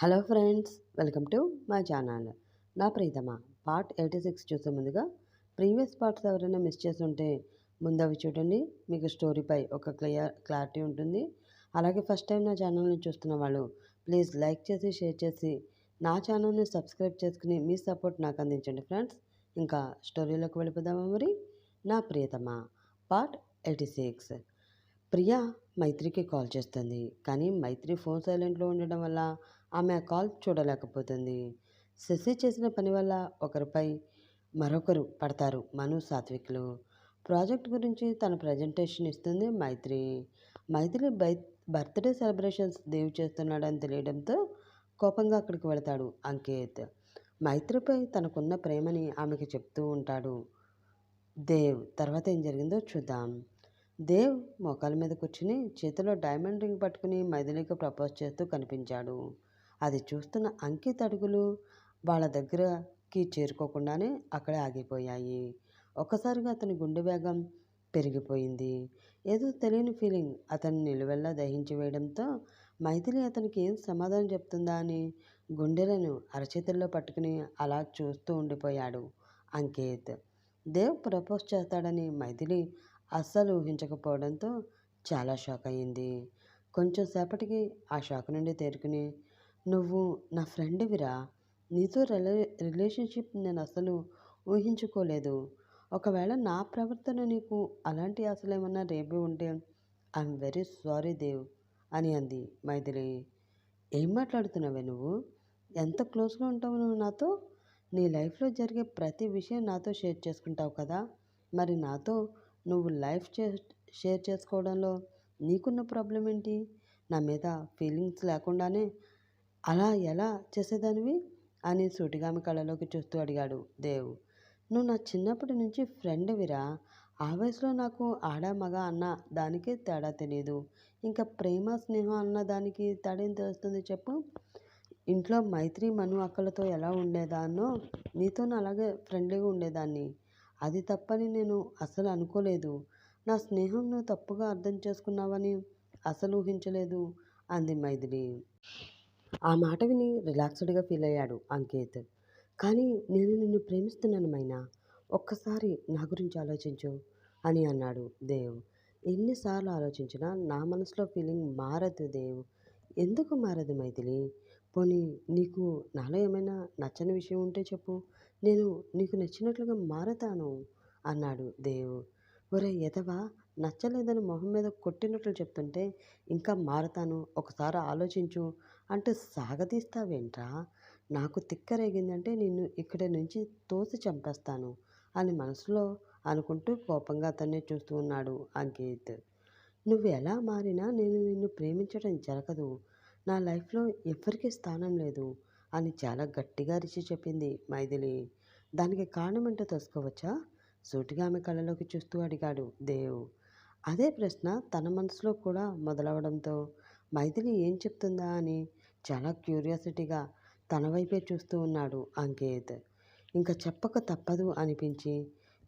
Hello friends welcome to my channel. నా ప్రీతమ part eighty six చూసే ముందుగా ప్రీవియస్ పార్ట్స్ ఎవరైనా మిస్ చేసి ఉంటే ముందు అవి చూడండి. మీకు స్టోరీపై ఒక క్లియర్ క్లారిటీ ఉంటుంది. అలాగే ఫస్ట్ టైం నా ఛానల్ని చూస్తున్న వాళ్ళు ప్లీజ్ లైక్ చేసి షేర్ చేసి నా ఛానల్ని సబ్స్క్రైబ్ చేసుకుని మీ సపోర్ట్ నాకు అందించండి ఫ్రెండ్స్. ఇంకా స్టోరీలోకి వెళ్ళిపోదామా మరి? నా ప్రియతమ పార్ట్ ఎయిటీ సిక్స్. ప్రియా మైత్రికి కాల్ చేస్తుంది. కానీ మైత్రి ఫోన్ సైలెంట్లో ఉండడం వల్ల ఆమె ఆ కాల్ చూడలేకపోతుంది. శశి చేసిన పని వల్ల ఒకరిపై మరొకరు పడతారు మను సాత్విక్లు. ప్రాజెక్ట్ గురించి తన ప్రజెంటేషన్ ఇస్తుంది Maitri. Maitri by birthday celebrations Dev చేస్తున్నాడని తెలియడంతో కోపంగా అక్కడికి వెళతాడు అంకేత్. మైత్రిపై తనకున్న ప్రేమని ఆమెకి చెప్తూ ఉంటాడు దేవ్. తర్వాత ఏం జరిగిందో చూద్దాం. దేవ్ మోకాల మీద కూర్చుని చేతిలో డైమండ్ రింగ్ పట్టుకుని మైథిలికి ప్రపోజ్ చేస్తూ కనిపించాడు. అది చూస్తున్న అంకిత్ అడుగులు వాళ్ళ దగ్గరకి చేరుకోకుండానే అక్కడే ఆగిపోయాయి. ఒక్కసారిగా అతని గుండె వేగం పెరిగిపోయింది. ఏదో తెలియని ఫీలింగ్ అతన్ని నిలువెల్లా దహించి వేయడంతో మైథిలి అతనికి ఏం సమాధానం చెప్తుందా అని గుండెలను అరచేతుల్లో పట్టుకుని అలా చూస్తూ ఉండిపోయాడు అంకిత్. దేవ్ ప్రపోజ్ చేస్తాడని మైథిలి అస్సలు ఊహించకపోవడంతో చాలా షాక్ అయ్యింది. కొంచెం సేపటికి ఆ షాక్ నుండి తేరుకుని నువ్వు నా ఫ్రెండ్విరా. నీతో రిలే రిలేషన్షిప్ నేను అసలు ఊహించుకోలేదు. ఒకవేళ నా ప్రవర్తన నీకు అలాంటి అసలు ఏమన్నా రేపి ఉంటే ఐఎమ్ వెరీ సారీ దేవ్ అని అంది మైథిలి. ఏం మాట్లాడుతున్నావే నువ్వు? ఎంత క్లోజ్గా ఉంటావు నువ్వు నాతో? నీ లైఫ్లో జరిగే ప్రతి విషయం నాతో షేర్ చేసుకుంటావు కదా. మరి నాతో నువ్వు లైఫ్ షేర్ చేసుకోవడంలో నీకున్న ప్రాబ్లం ఏంటి నా మీద ఫీలింగ్స్ లేకుండానే అలా ఎలా చేసేదానివి? అని సూటిగా ఆమె కళ్ళలోకి చూస్తూ అడిగాడు దేవ్. నువ్వు నా చిన్నప్పటి నుంచి ఫ్రెండ్విరా? ఆ వయసులో నాకు ఆడ మగ అన్న దానికి తేడా తెలియదు ఇంకా ప్రేమ స్నేహం అన్న దానికి తేడా ఏం తెలుస్తుంది చెప్పు. ఇంట్లో మైత్రి మను అక్కలతో ఎలా ఉండేదాన్నో నీతో అలాగే ఫ్రెండ్లీగా ఉండేదాన్ని. అది తప్పని నేను అసలు అనుకోలేదు. నా స్నేహం నువ్వు తప్పుగా అర్థం చేసుకున్నావని అసలు ఊహించలేదు అంది మైథిలి. ఆ మాట విని రిలాక్స్డ్గా ఫీల్ అయ్యాడు అంకిత్. కానీ నేను నిన్ను ప్రేమిస్తున్నాను మైనా ఒక్కసారి నా గురించి ఆలోచించు అని అన్నాడు దేవ్. ఎన్నిసార్లు ఆలోచించినా నా మనసులో ఫీలింగ్ మారదు దేవ్. ఎందుకు మారదు మైథిలి? పోనీ నీకు నాలో ఏమైనా నచ్చని విషయం ఉంటే చెప్పు. నేను నీకు నచ్చినట్లుగా మారతాను అన్నాడు దేవ్. ఒరే ఎదవా నచ్చలేదని మొహం మీద కొట్టినట్లు చెప్తుంటే ఇంకా మారతాను. ఒకసారి ఆలోచించు అంటూ సాగదీస్తావేంట్రా? నాకు తిక్కరేగిందంటే నిన్ను ఇక్కడి నుంచి తోసి చంపేస్తాను అని మనసులో అనుకుంటూ కోపంగా అతన్ని చూస్తూ ఉన్నాడు అంకిత్. నువ్వు ఎలా మారినా నేను నిన్ను ప్రేమించడం జరగదు. నా లైఫ్లో ఎవరికీ స్థానం లేదు అని చాలా గట్టిగా రిచి చెప్పింది మైథిలి. దానికి కారణం ఏంటో తెలుసుకోవచ్చా? సూటిగా ఆమె కళ్ళలోకి చూస్తూ అడిగాడు దేవ్. అదే ప్రశ్న తన మనసులో కూడా మొదలవడంతో మైథిలి ఏం చెప్తుందా అని చాలా క్యూరియాసిటీగా తన వైపే చూస్తూ ఉన్నాడు అంకిత్. ఇంకా చెప్పక తప్పదు అనిపించి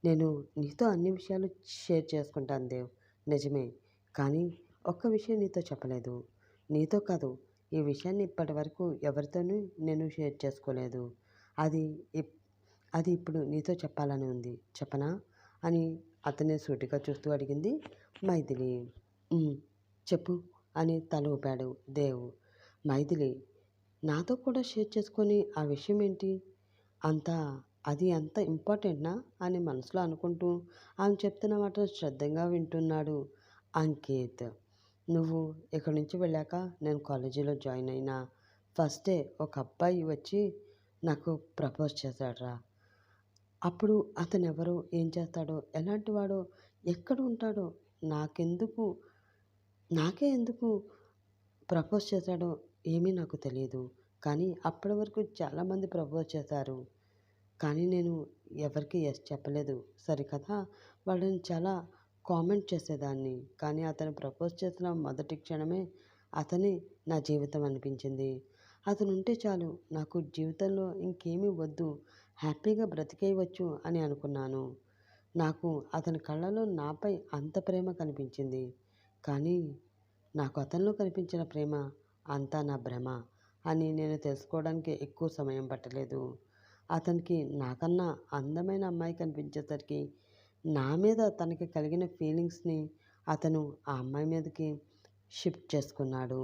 నేను నీతో అన్ని విషయాలు షేర్ చేసుకుంటాను దేవ్ నిజమే. కానీ ఒక్క విషయం నీతో చెప్పలేదు. నీతో కాదు ఈ విషయాన్ని ఇప్పటి వరకు ఎవరితోనూ నేను షేర్ చేసుకోలేదు. అది అది ఇప్పుడు నీతో చెప్పాలని ఉంది చెప్పనా? అని అతన్ని సూటిగా చూస్తూ అడిగింది మైథిలి. చెప్పు. అని తల ఊపాడు మైథిలి నాతో కూడా షేర్ చేసుకొని ఆ విషయం ఏంటి? అంత అది అంత ఇంపార్టెంట్నా? అని మనసులో అనుకుంటూ ఆమె చెప్తున్న మాట శ్రద్ధగా వింటున్నాడు అంకిత్. నువ్వు ఇక్కడి నుంచి వెళ్ళాక నేను కాలేజీలో జాయిన్ అయినా ఫస్ట్ డే ఒక అబ్బాయి వచ్చి నాకు ప్రపోజ్ చేశాడరా. అప్పుడు అతను ఎవరు ఏం చేస్తాడో? ఎలాంటి వాడో? ఎక్కడ ఉంటాడో? నాకెందుకు నాకే ఎందుకు ప్రపోజ్ చేశాడో ఏమీ నాకు తెలియదు కానీ అప్పటి వరకు చాలామంది ప్రపోజ్ చేశారు. కానీ నేను ఎవరికి ఎస్ చెప్పలేదు. సరికదా వాళ్ళని చాలా కామెంట్ చేసేదాన్ని. కానీ అతను ప్రపోజ్ చేసిన మొదటి క్షణమే అతనే నా జీవితం అనిపించింది. అతను ఉంటే చాలు నాకు జీవితంలో ఇంకేమీ వద్దు హ్యాపీగా బ్రతికేయవచ్చు అని అనుకున్నాను. నాకు అతని కళ్ళలో నాపై అంత ప్రేమ కనిపించింది. కానీ నాకు అతనిలో కనిపించిన ప్రేమ అంతా నా భ్రమ అని నేను తెలుసుకోవడానికి ఎక్కువ సమయం పట్టలేదు. అతనికి నాకన్నా అందమైన అమ్మాయి కనిపించేసరికి నా మీద తనకి కలిగిన ఫీలింగ్స్ని అతను ఆ అమ్మాయి మీదకి షిఫ్ట్ చేసుకున్నాడు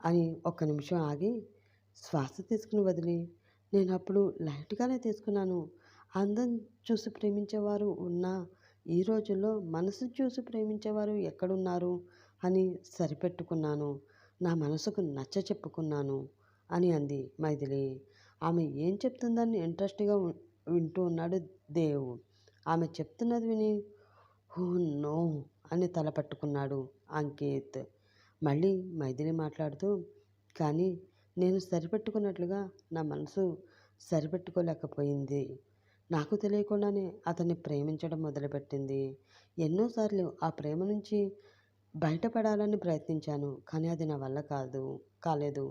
అని ఒక్క నిమిషం ఆగి శ్వాస తీసుకుని వదిలి నేను అప్పుడు లైట్గానే తీసుకున్నాను. అందం చూసి ప్రేమించేవారు ఉన్నా ఈ రోజుల్లో మనసు చూసి ప్రేమించేవారు ఎక్కడున్నారు అని సరిపెట్టుకున్నాను. నా మనసుకు నచ్చ చెప్పుకున్నాను అని అంది మైథిలి. ఆమె ఏం చెప్తుందని ఇంట్రెస్ట్గా వింటూ ఉన్నాడు దేవు ఆమె చెప్తున్నది విని హో నో అని తలపట్టుకున్నాడు అంకేత్ అంకిత్. మళ్ళీ మైథిలి మాట్లాడుతూ కానీ నేను సరిపెట్టుకున్నట్లుగా నా మనసు సరిపెట్టుకోలేకపోయింది. నాకు తెలియకుండానే అతన్ని ప్రేమించడం మొదలుపెట్టింది. ఎన్నోసార్లు ఆ ప్రేమ నుంచి బయటపడాలని ప్రయత్నించాను కానీ అది నా వల్ల కాదు కాలేదు.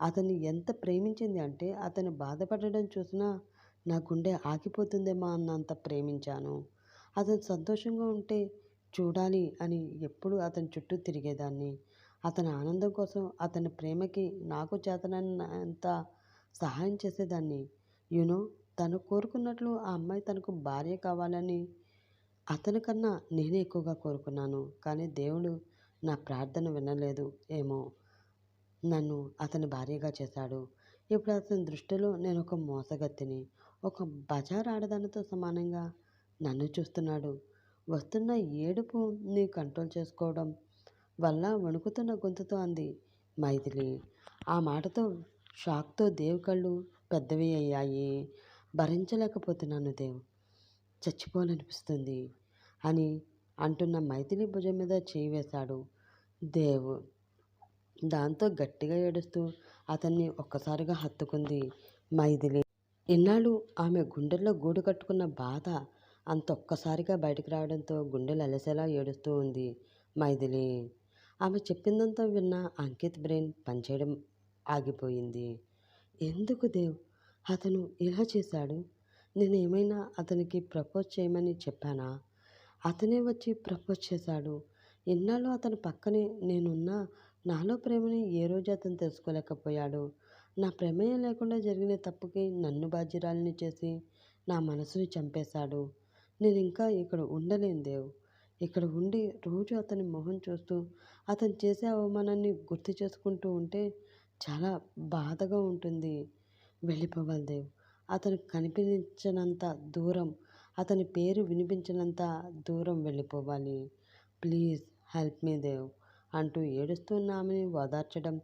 అతన్ని ఎంత ప్రేమించింది అంటే అతను బాధపడడం చూసినా నా గుండె ఆగిపోతుందేమో అన్నంత ప్రేమించాను. అతను సంతోషంగా ఉంటే చూడాలి అని ఎప్పుడు అతని చుట్టూ తిరిగేదాన్ని. అతని ఆనందం కోసం అతని ప్రేమకి నాకు చేతనంత సహాయం చేసేదాన్ని. యూనో తను కోరుకున్నట్లు ఆ అమ్మాయి తనకు భార్య కావాలని అతని కన్నా నేనే ఎక్కువగా కోరుకున్నాను. కానీ దేవుడు నా ప్రార్థన వినలేదు. ఏమో. నన్ను అతని భార్యగా చేశాడు. ఇప్పుడు అతని దృష్టిలో నేను ఒక మోసగత్తిని ఒక బజార్ ఆడదానితో సమానంగా నన్ను చూస్తున్నాడు. వస్తున్న ఏడుపు నీ కంట్రోల్ చేసుకోవడం వల్ల వణుకుతున్న గొంతుతో అంది మైథిలి. ఆ మాటతో షాక్తో దేవుకళ్ళు పెద్దవి అయ్యాయి. భరించలేకపోతున్నాను దేవ్ చచ్చిపోవాలనిపిస్తుంది అని అంటున్న మైథిలి భుజం మీద చేయి వేశాడు దేవ్ దాంతో గట్టిగా ఏడుస్తూ అతన్ని ఒక్కసారిగా హత్తుకుంది మైథిలి. ఇన్నాళ్ళు ఆమె గుండెల్లో గూడు కట్టుకున్న బాధ అంత ఒక్కసారిగా బయటకు రావడంతో గుండెలు అలసేలా ఏడుస్తూ ఉంది మైథిలి. ఆమె చెప్పిందంతా విన్న అంకిత్ బ్రెయిన్ పనిచేయడం ఆగిపోయింది. ఎందుకు దేవ్? అతను ఇలా చేశాడు నేను ఏమైనా అతనికి ప్రపోజ్ చేయమని చెప్పానా? అతనే వచ్చి ప్రపోజ్ చేశాడు. ఎన్నాళ్ళు అతని పక్కనే నేనున్నా నాలో ప్రేమని ఏ రోజు అతను తెలుసుకోలేకపోయాడు. నా ప్రమేయం లేకుండా జరిగిన తప్పుకి నన్ను బాధ్యురాలిని చేసి నా మనసుని చంపేశాడు. నేను ఇంకా ఇక్కడ ఉండలేను దేవ్. ఇక్కడ ఉండి రోజు అతని మొహం చూస్తూ అతను చేసే అవమానాన్ని గుర్తు చేసుకుంటూ ఉంటే చాలా బాధగా ఉంటుంది. వెళ్ళిపోవాలి దేవ్ అతను కనిపించినంత దూరం అతని పేరు వినిపించినంత దూరం వెళ్ళిపోవాలి. ప్లీజ్ హెల్ప్ మీ దేవ్ అంటూ ఏడుస్తున్న ఆమెని ఓదార్చడం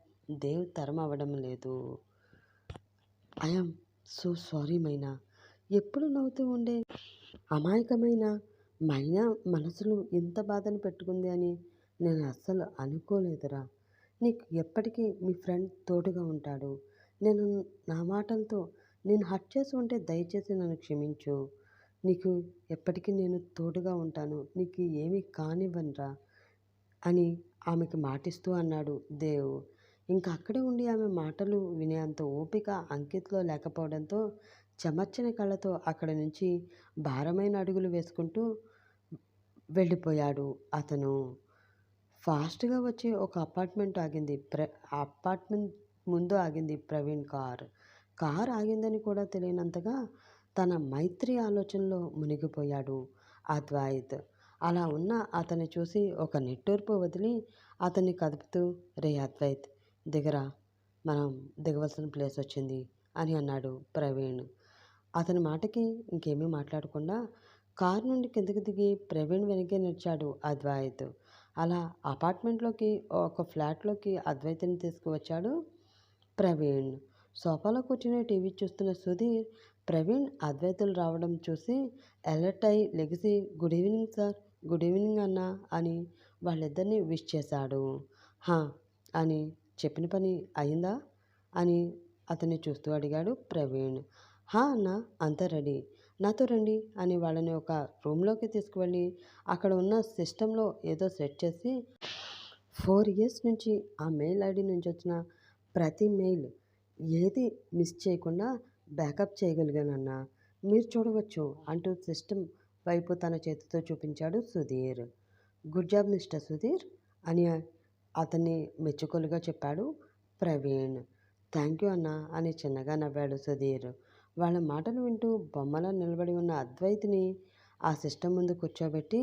దేవ్ తరం అవ్వడం లేదు ఐఎమ్ సో సారీ మైనా. ఎప్పుడు నవ్వుతూ ఉండే అమాయకమైన మైనా మనసులో ఇంత బాధను పెట్టుకుంది అని నేను అస్సలు అనుకోలేదురా. నీకు ఎప్పటికీ మీ ఫ్రెండ్ తోడుగా ఉంటాడు. నేను నా మాటలతో నేను హట్ చేసి ఉంటే దయచేసి నన్ను క్షమించు. నీకు ఎప్పటికీ నేను తోడుగా ఉంటాను. నీకు ఏమీ కానివ్వనురా అని ఆమెకు మాటిస్తూ అన్నాడు దేవ్. ఇంకా అక్కడే ఉండి ఆమె మాటలు వినేంత ఓపిక అంకిత్లో లేకపోవడంతో చెమర్చిన కళ్ళతో అక్కడ నుంచి భారమైన అడుగులు వేసుకుంటూ వెళ్ళిపోయాడు అతను. ఫాస్ట్గా వచ్చి ఒక అపార్ట్మెంట్ ఆగింది. ప్ర అపార్ట్మెంట్ ముందు ఆగింది ప్రవీణ్ కార్. కార్ ఆగిందని కూడా తెలియనంతగా తన మైత్రి ఆలోచనలో మునిగిపోయాడు అద్వైత్. అలా ఉన్న అతన్ని చూసి ఒక నిట్టూర్పు వదిలి అతన్ని కదుపుతూ రే అద్వైత్ దిగరా మనం దిగవలసిన ప్లేస్ వచ్చింది అని అన్నాడు ప్రవీణ్. అతని మాటకి ఇంకేమీ మాట్లాడకుండా కారు నుండి కిందకి దిగి ప్రవీణ్ వెనకే నడిచాడు అద్వైత్. అలా అపార్ట్మెంట్లోకి ఒక ఫ్లాట్లోకి అద్వైతని తీసుకువచ్చాడు ప్రవీణ్. సోఫాలో కూర్చుని టీవీ చూస్తున్న సుధీర్ ప్రవీణ్ అద్వైతులు రావడం చూసి అలర్ట్ అయి లెగిసి good evening sir good evening అన్న అని వాళ్ళిద్దరిని విష్ చేశాడు. హా అని చెప్పిన పని అయిందా అని అతన్ని చూస్తూ అడిగాడు ప్రవీణ్. హా అన్న అంతా రెడీ. నాతో రండి అని వాళ్ళని ఒక రూమ్లోకి తీసుకువెళ్ళి అక్కడ ఉన్న సిస్టంలో ఏదో సెట్ చేసి ఫోర్ ఇయర్స్ నుంచి ఆ మెయిల్ ఐడి నుంచి వచ్చిన ప్రతి మెయిల్ ఏది మిస్ చేయకుండా బ్యాకప్ చేయగలిగానన్నా. మీరు చూడవచ్చు అంటూ సిస్టమ్ వైపు తన చేతితో చూపించాడు Sudheer. Good job mister Sudheer అని అతన్ని మెచ్చుకోలుగా చెప్పాడు ప్రవీణ్. థ్యాంక్ యూ అన్నా అని చిన్నగా నవ్వాడు సుధీర్. వాళ్ళ మాటలు వింటూ బొమ్మలా నిలబడి ఉన్న అద్వైతిని ఆ సిస్టమ్ ముందు కూర్చోబెట్టి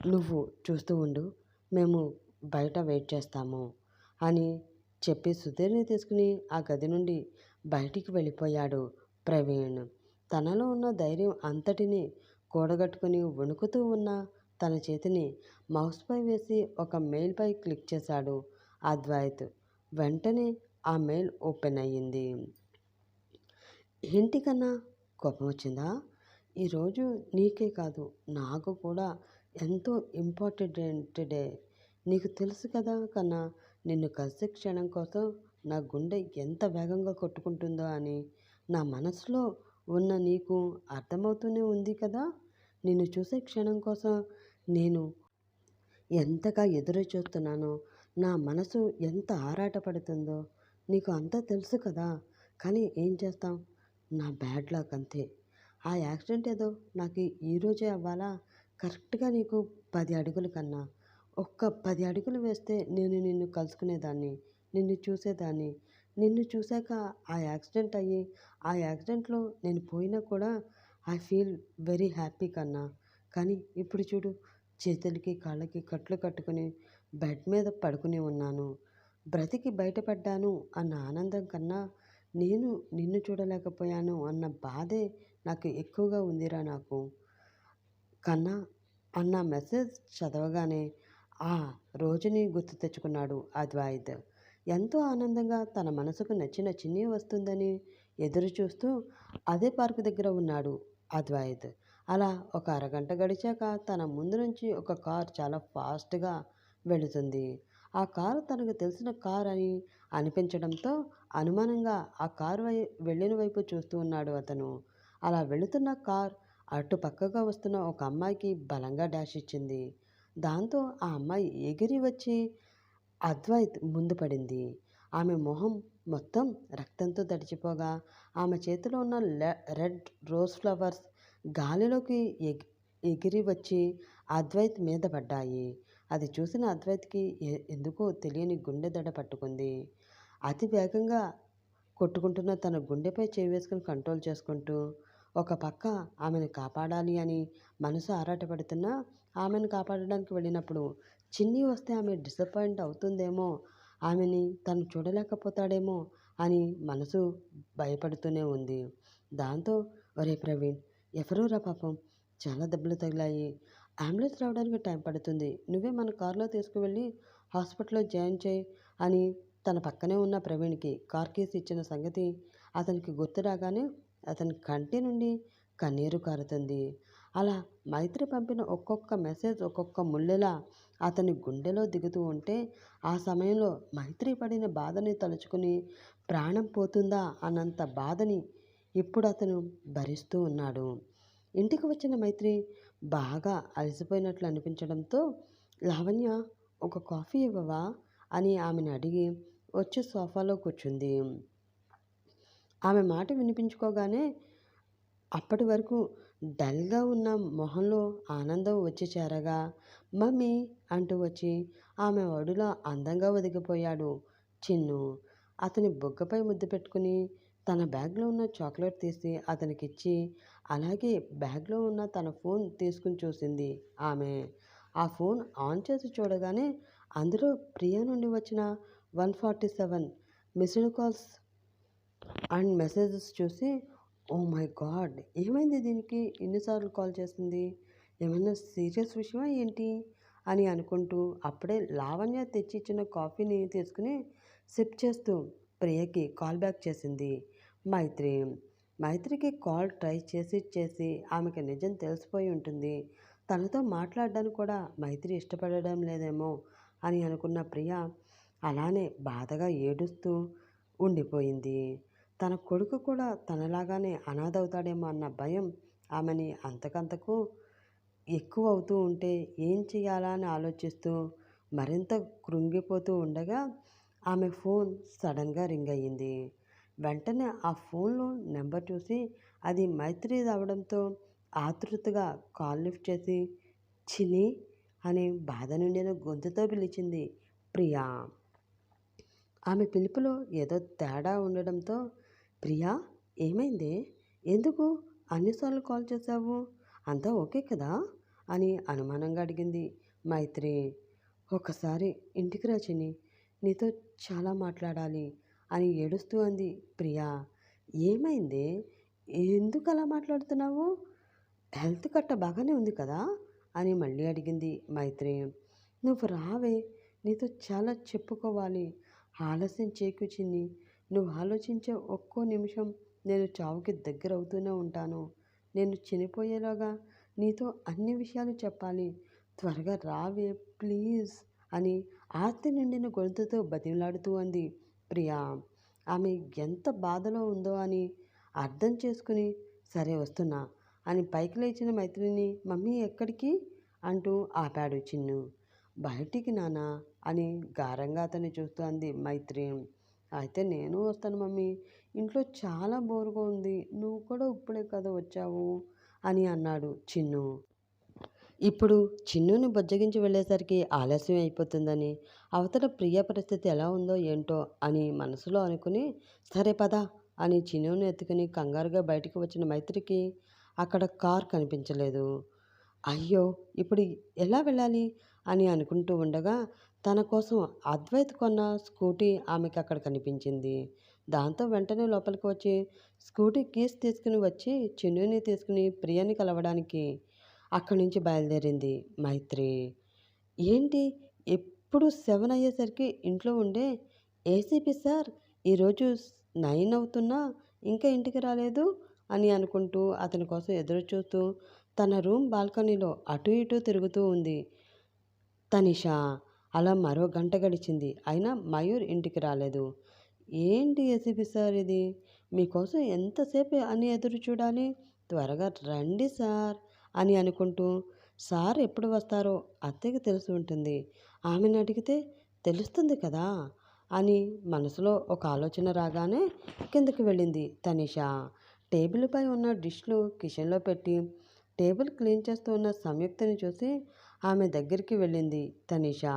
నువ్వు చూస్తూ ఉండు మేము బయట వెయిట్ చేస్తాము అని చెప్పి సుధీర్ని తీసుకుని ఆ గది నుండి బయటికి వెళ్ళిపోయాడు ప్రవీణ్. తనలో ఉన్న ధైర్యం అంతటిని కూడగట్టుకుని వణుకుతూ ఉన్న తన చేతిని మౌస్పై వేసి ఒక మెయిల్పై క్లిక్ చేశాడు అద్వైత్. వెంటనే ఆ మెయిల్ ఓపెన్ అయ్యింది. ఏంటికన్నా కోపం వచ్చిందా? ఈరోజు నీకే కాదు నాకు కూడా ఎంతో ఇంపార్టెంట్ డే నీకు తెలుసు కదా కన్నా నిన్ను కలిసే క్షణం కోసం నా గుండె ఎంత వేగంగా కొట్టుకుంటుందో అని నా మనసులో ఉన్న నీకు అర్థమవుతూనే ఉంది కదా? నిన్ను చూసే క్షణం కోసం నేను ఎంతగా ఎదురు చూస్తున్నానో నా మనసు ఎంత ఆరాటపడుతుందో నీకు అంతా తెలుసు కదా. కానీ ఏం చేస్తాం? నా బ్యాడ్ లక్ అంతే. ఆ యాక్సిడెంట్ ఏదో నాకు ఈరోజే అవ్వాలా? కరెక్ట్గా నీకు పది అడుగుల కన్నా ఒక్క పది అడుగులు వేస్తే నేను నిన్ను కలుసుకునేదాన్ని నిన్ను చూసేదాన్ని. నిన్ను చూశాక ఆ యాక్సిడెంట్ అయ్యి ఆ యాక్సిడెంట్లో నేను పోయినా కూడా ఐ ఫీల్ వెరీ హ్యాపీ కన్నా. కానీ ఇప్పుడు చూడు చేతులకి కాళ్ళకి కట్లు కట్టుకుని బెడ్ మీద పడుకుని ఉన్నాను. బ్రతికి బయటపడ్డాను అన్న ఆనందం కన్నా నేను నిన్ను చూడలేకపోయాను అన్న బాధే నాకు ఎక్కువగా ఉందిరా నాకు. కన్నా అన్న మెసేజ్ చదవగానే ఆ రోజుని గుర్తు తెచ్చుకున్నాడు అద్వైత్ ఎంతో ఆనందంగా తన మనసుకు నచ్చిన చిన్ని వస్తుందని ఎదురు చూస్తూ అదే పార్కు దగ్గర ఉన్నాడు అద్వైత్ అలా ఒక అరగంట గడిచాక తన ముందు నుంచి ఒక కార్ చాలా ఫాస్ట్గా వెళుతుంది. ఆ కారు తనకు తెలిసిన కార్ అని అనిపించడంతో అనుమానంగా ఆ కారు వై వెళ్ళిన వైపు చూస్తూ ఉన్నాడు అతను. అలా వెళుతున్న కార్ అటు పక్కగా వస్తున్న ఒక అమ్మాయికి బలంగా డాష్ ఇచ్చింది. దాంతో ఆ అమ్మాయి ఎగిరి వచ్చి అద్వైత్ ముందు పడింది. ఆమె మొహం మొత్తం రక్తంతో తడిచిపోగా ఆమె చేతిలో ఉన్న రెడ్ రోజ్ ఫ్లవర్స్ గాలిలోకి ఎగి ఎగిరి వచ్చి అద్వైత్ మీద పడ్డాయి. అది చూసిన అద్వైత్కి ఎందుకో తెలియని గుండె దడ పట్టుకుంది. అతి వేగంగా కొట్టుకుంటున్న తన గుండెపై చేయి వేసుకుని కంట్రోల్ చేసుకుంటూ ఒక పక్క ఆమెను కాపాడాలి అని మనసు ఆరాటపడుతున్నా ఆమెను కాపాడడానికి వెళ్ళినప్పుడు చిన్ని వస్తే ఆమె డిసప్పాయింట్ అవుతుందేమో ఆమెని తను చూడలేకపోతాడేమో అని మనసు భయపడుతూనే ఉంది. దాంతో ఒరే ప్రవీణ్ ఎవరూరా పాపం చాలా దెబ్బలు తగిలాయి. అంబులెన్స్ రావడానికి టైం పడుతుంది. నువ్వే మన కారులో తీసుకువెళ్ళి హాస్పిటల్లో జాయిన్ చేయి అని తన పక్కనే ఉన్న ప్రవీణ్కి కార్ కేసు ఇచ్చిన సంగతి అతనికి గుర్తు రాగానే అతని కంటి నుండి కన్నీరు కారుతుంది. అలా మైత్రి పంపిన ఒక్కొక్క మెసేజ్ ఒక్కొక్క ముళ్ళెలా అతని గుండెలో దిగుతూ ఉంటే ఆ సమయంలో మైత్రి పడిన బాధని తలుచుకుని ప్రాణం పోతుందా అన్నంత బాధని ఇప్పుడు అతను భరిస్తూ ఉన్నాడు. ఇంటికి వచ్చిన మైత్రి బాగా అలసిపోయినట్లు అనిపించడంతో లావణ్య ఒక కాఫీ ఇవ్వవా? అని ఆమెను అడిగి వచ్చి సోఫాలో కూర్చుంది. ఆమె మాట వినిపించుకోగానే అప్పటి వరకు డల్గా ఉన్న మొహంలో ఆనందం వచ్చి చేరగా మమ్మీ అంటూ వచ్చి ఆమె ఒడిలో అందంగా ఒదిగిపోయాడు. చిన్ను. అతని బొగ్గపై ముద్దు పెట్టుకుని తన బ్యాగ్లో ఉన్న చాక్లెట్ తీసి అతనికిచ్చి అలాగే బ్యాగ్లో ఉన్న తన ఫోన్ తీసుకుని చూసింది ఆమె. ఆ ఫోన్ ఆన్ చేసి చూడగానే అందులో ప్రియా నుండి వచ్చిన one forty seven missed calls and messages చూసి ఓ మై గాడ్! ఏమైంది దీనికి? ఎన్నిసార్లు కాల్ చేసింది? ఏమైనా సీరియస్ విషయమా ఏంటి? అని అనుకుంటూ అప్పుడే లావణ్య తెచ్చిచ్చిన కాఫీని తీసుకుని సిప్ చేస్తూ ప్రియకి కాల్ బ్యాక్ చేసింది. మైత్రి మైత్రికి కాల్ ట్రై చేసి చేసి ఆమెకి నిజం తెలిసిపోయి ఉంటుంది. తనతో మాట్లాడడానికి కూడా మైత్రి ఇష్టపడడం లేదేమో అని అనుకున్న ప్రియ అలానే బాధగా ఏడుస్తూ ఉండిపోయింది. తన కొడుకు కూడా తనలాగానే అనాథవుతాడేమో అన్న భయం ఆమెని అంతకంతకు ఎక్కువ అవుతూ ఉంటే ఏం చేయాలా అని ఆలోచిస్తూ మరింత కృంగిపోతూ ఉండగా ఆమె ఫోన్ సడన్గా రింగ్ అయ్యింది. వెంటనే ఆ ఫోన్లో నెంబర్ చూసి అది మైత్రి అవడంతో ఆతృతగా కాల్ లిఫ్ట్ చేసి చిని అని బాధ నిండిన గొంతుతో పిలిచింది ప్రియా. ఆమె పిలుపులో ఏదో తేడా ఉండడంతో ప్రియా ఏమైంది? ఎందుకు? అన్నిసార్లు కాల్ చేశావు? అంతా ఓకే కదా? అని అనుమానంగా అడిగింది మైత్రి. ఒకసారి ఇంటికి రా నీతో చాలా మాట్లాడాలి అని ఏడుస్తూ అంది ప్రియా. ఏమైంది? ఎందుకు అలా మాట్లాడుతున్నావు? హెల్త్ కట్ట బాగానే ఉంది కదా? అని మళ్ళీ అడిగింది మైత్రి. నువ్వు రావే నీతో చాలా చెప్పుకోవాలి ఆలస్యం చేకూర్చింది నువ్వు ఆలోచించే ఒక్కో నిమిషం నేను చావుకి దగ్గర అవుతూనే ఉంటాను. నేను చనిపోయేలాగా నీతో అన్ని విషయాలు చెప్పాలి. త్వరగా రావే ప్లీజ్ అని ఆర్తి నిండిన గొంతుతో బతిమలాడుతూ అంది. ప్రియా ఆమె ఎంత బాధలో ఉందో అని అర్థం చేసుకుని సరే వస్తున్నా అని పైకి లేచిన మైత్రిని మమ్మీ ఎక్కడికి? అంటూ ఆపాడు చిన్ను. బయటికి నానా అని గారంగా అతన్ని చూస్తూ అంది మైత్రి. అయితే నేను వస్తాను మమ్మీ. ఇంట్లో చాలా బోరుగా ఉంది. నువ్వు కూడా ఇప్పుడే కదా వచ్చావు? అని అన్నాడు చిన్ను. ఇప్పుడు చిన్నుని బుజ్జగించి వెళ్ళేసరికి ఆలస్యం అయిపోతుందని అవతల ప్రియ పరిస్థితి ఎలా ఉందో ఏంటో అని మనసులో అనుకుని సరే పద అని చిన్నుని ఎత్తుకుని కంగారుగా బయటికి వచ్చిన మైత్రికి అక్కడ కార్ కనిపించలేదు. అయ్యో ఇప్పుడు ఎలా వెళ్ళాలి? అని అనుకుంటూ ఉండగా తన కోసం అద్వైత్ కొన్న స్కూటీ ఆమెకి అక్కడ కనిపించింది. దాంతో వెంటనే లోపలికి వచ్చి స్కూటీ కీస్ తీసుకుని వచ్చి చిన్నుని తీసుకుని ప్రియని కలవడానికి అక్కడి నుంచి బయలుదేరింది మైత్రి. ఏంటి? ఎప్పుడు సెవెన్ అయ్యేసరికి ఇంట్లో ఉండే ఏసీపీ సార్ ఈరోజు నైన్ అవుతున్నా ఇంకా ఇంటికి రాలేదు అని అనుకుంటూ అతని కోసం ఎదురు చూస్తూ తన రూమ్ బాల్కనీలో అటు ఇటు తిరుగుతూ ఉంది తనిషా. అలా మరో గంట గడిచింది. అయినా మయూర్ ఇంటికి రాలేదు. ఏంటి ఎసిపి సార్ ఇది? మీకోసం ఎంతసేపు అని ఎదురు చూడాలి? త్వరగా రండి సార్ అని అనుకుంటూ సార్ ఎప్పుడు వస్తారో అత్తయ్యకి తెలిసి ఉంటుంది. ఆమెను అడిగితే తెలుస్తుంది కదా అని మనసులో ఒక ఆలోచన రాగానే కిందకి వెళ్ళింది తనిషా. టేబుల్పై ఉన్న డిష్లు కిచెన్లో పెట్టి టేబుల్ క్లీన్ చేస్తూ ఉన్న సంయుక్తని చూసి ఆమె దగ్గరికి వెళ్ళింది తనిషా.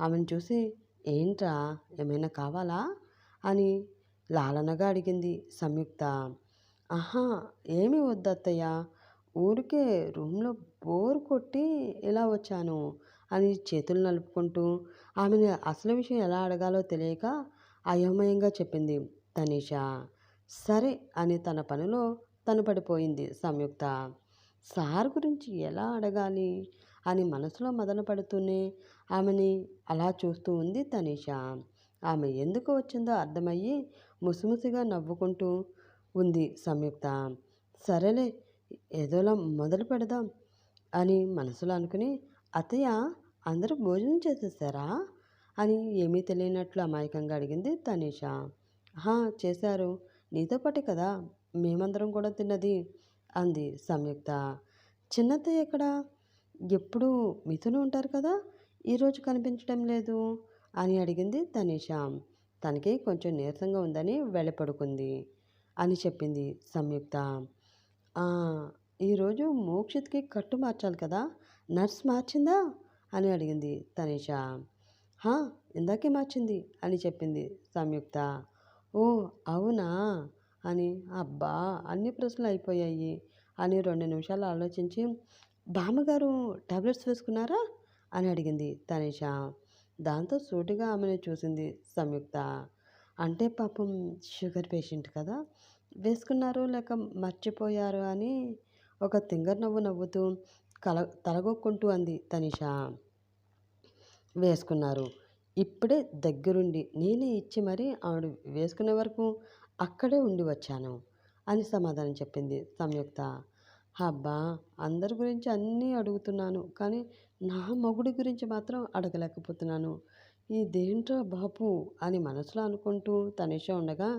ఆమెను చూసి ఏంట్రా ఏమైనా కావాలా? అని లాలనగా అడిగింది సంయుక్త. ఆహా ఏమి వద్దత్తయ్య ఊరికే రూమ్లో బోర్ కొట్టి ఇలా వచ్చాను అని చేతులు నలుపుకుంటూ ఆమెను అసలు విషయం ఎలా అడగాలో తెలియక అయోమయంగా చెప్పింది తనీషా. సరే అని తన పనిలో తను పడిపోయింది సంయుక్త. సార్ గురించి ఎలా అడగాలి? అని మనసులో మదనపడుతూనే ఆమెని అలా చూస్తూ ఉంది తనీష. ఆమె ఎందుకు వచ్చిందో అర్థమయ్యి ముసిముసిగా నవ్వుకుంటూ ఉంది సంయుక్త. సరేలే ఏదోలా మొదలు పెడదాం అని మనసులో అనుకుని అతయ్య అందరూ భోజనం చేసేసారా? అని ఏమీ తెలియనట్లు అమాయకంగా అడిగింది తనీష. హా చేశారు. నీతో పాటే కదా మేమందరం కూడా తిన్నది అంది సంయుక్త. చిన్నత్తయ్య ఎక్కడా? ఎప్పుడూ మీతోనే ఉంటారు కదా? ఈరోజు కనిపించడం లేదు అని అడిగింది తనీషా. తనకి కొంచెం నీరసంగా ఉందని వెళ్ళపడుకుంది అని చెప్పింది సంయుక్త. ఈరోజు మోక్షిత్కి కట్టు మార్చాలి కదా? నర్స్ మార్చిందా? అని అడిగింది తనీషా. హా ఇందాకే మార్చింది అని చెప్పింది సంయుక్త. ఓ అవునా? అని అబ్బా అన్ని ప్రశ్నలు అయిపోయాయి అని రెండు నిమిషాలు ఆలోచించి బామ్మగారు టాబ్లెట్స్ వేసుకున్నారా? అని అడిగింది తనిషా. దాంతో సూటిగా ఆమెను చూసింది సంయుక్త. అంటే పాపం షుగర్ పేషెంట్ కదా? వేసుకున్నారు లేక మర్చిపోయారు అని ఒక తింగర్ నవ్వు నవ్వుతూ కల తలగొక్కుంటూ అంది తనిషా. వేసుకున్నారు. ఇప్పుడే దగ్గరుండి నేనే ఇచ్చి మరీ ఆవిడ వేసుకునే వరకు అక్కడే ఉండి వచ్చాను అని సమాధానం చెప్పింది సంయుక్త. అబ్బా! అందరి గురించి అన్నీ అడుగుతున్నాను. కానీ నా మొగుడి గురించి మాత్రం అడగలేకపోతున్నాను. ఇదేంట్రా బాపు? అని మనసులో అనుకుంటూ తనిష ఉండగా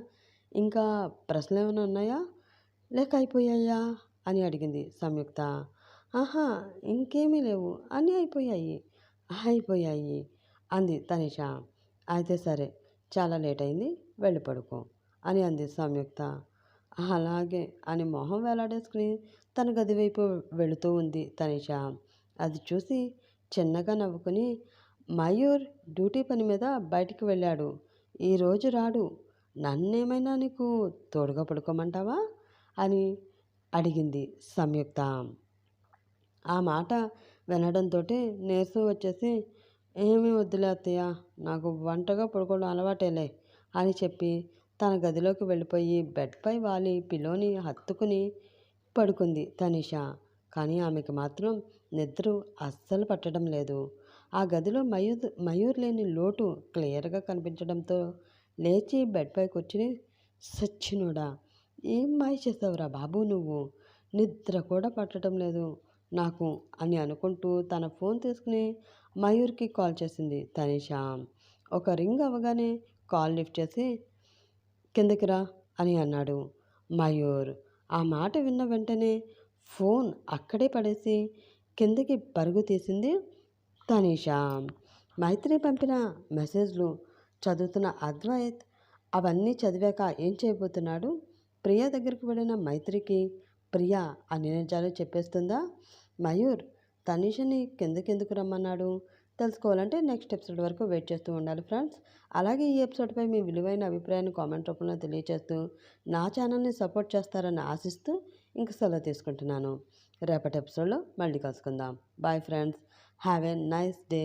ఇంకా ప్రశ్నలు ఏమైనా ఉన్నాయా? లేక అయిపోయాయా? అని అడిగింది సంయుక్త. ఆహా! ఇంకేమీ లేవు. అన్నీ అయిపోయాయి. అయిపోయాయి అంది తనిష. అయితే సరే. చాలా లేట్ అయింది. వెళ్ళి పడుకో అని అంది సంయుక్త. అలాగే అని మొహం వేలాడేసుకుని తన గది వైపు వెళుతూ ఉంది తనిష. అది చూసి చిన్నగా నవ్వుకుని మయూర్ డ్యూటీ పని మీద బయటికి వెళ్ళాడు. ఈరోజు రాడు. నన్నేమైనా నీకు తోడుగా పడుకోమంటావా? అని అడిగింది సంయుక్త. ఆ మాట వినడంతో నీరసం వచ్చేసి ఏమీ వద్దులే అత్తయ్య నాకు వంటగా పడుకోవడం అలవాటేలే అని చెప్పి తన గదిలోకి వెళ్ళిపోయి బెడ్పై వాలి పిల్లోని హత్తుకుని పడుకుంది తనిష. కానీ ఆమెకు మాత్రం నిద్ర అస్సలు పట్టడం లేదు. ఆ గదిలో మయూర్ మయూర్ లేని లోటు క్లియర్గా కనిపించడంతో లేచి బెడ్పై కూర్చుని సచ్చినోడా. ఏం మాయ చేసావురా బాబు నువ్వు? నిద్ర కూడా పట్టడం లేదు నాకు అని అనుకుంటూ తన ఫోన్ తీసుకుని మయూర్కి కాల్ చేసింది తనిషా. ఒక రింగ్ అవ్వగానే కాల్ లిఫ్ట్ చేసి కిందకి రా అని అన్నాడు మయూర్. ఆ మాట విన్న వెంటనే ఫోన్ అక్కడే పడేసి కిందకి పరుగు తీసింది తనీషా. మైత్రి పంపిన మెసేజ్లు చదువుతున్న అద్వైత్ అవన్నీ చదివాక ఏం చేయబోతున్నాడు? ప్రియ దగ్గరికి వెళ్ళిన మైత్రికి ప్రియ అన్ని నిజాలు చెప్పేస్తుందా? మయూర్ తనీషని కిందకెందుకు రమ్మన్నాడు? తెలుసుకోవాలంటే నెక్స్ట్ ఎపిసోడ్ వరకు వెయిట్ చేస్తూ ఉండాలి ఫ్రెండ్స్. అలాగే ఈ ఎపిసోడ్పై మీ విలువైన అభిప్రాయాన్ని కామెంట్ రూపంలో తెలియజేస్తూ నా ఛానల్ని సపోర్ట్ చేస్తారని ఆశిస్తూ ఇంక సెలవు తీసుకుంటున్నాను. రేపటి ఎపిసోడ్లో మళ్ళీ కలుసుకుందాం. Bye friends. Have a nice day.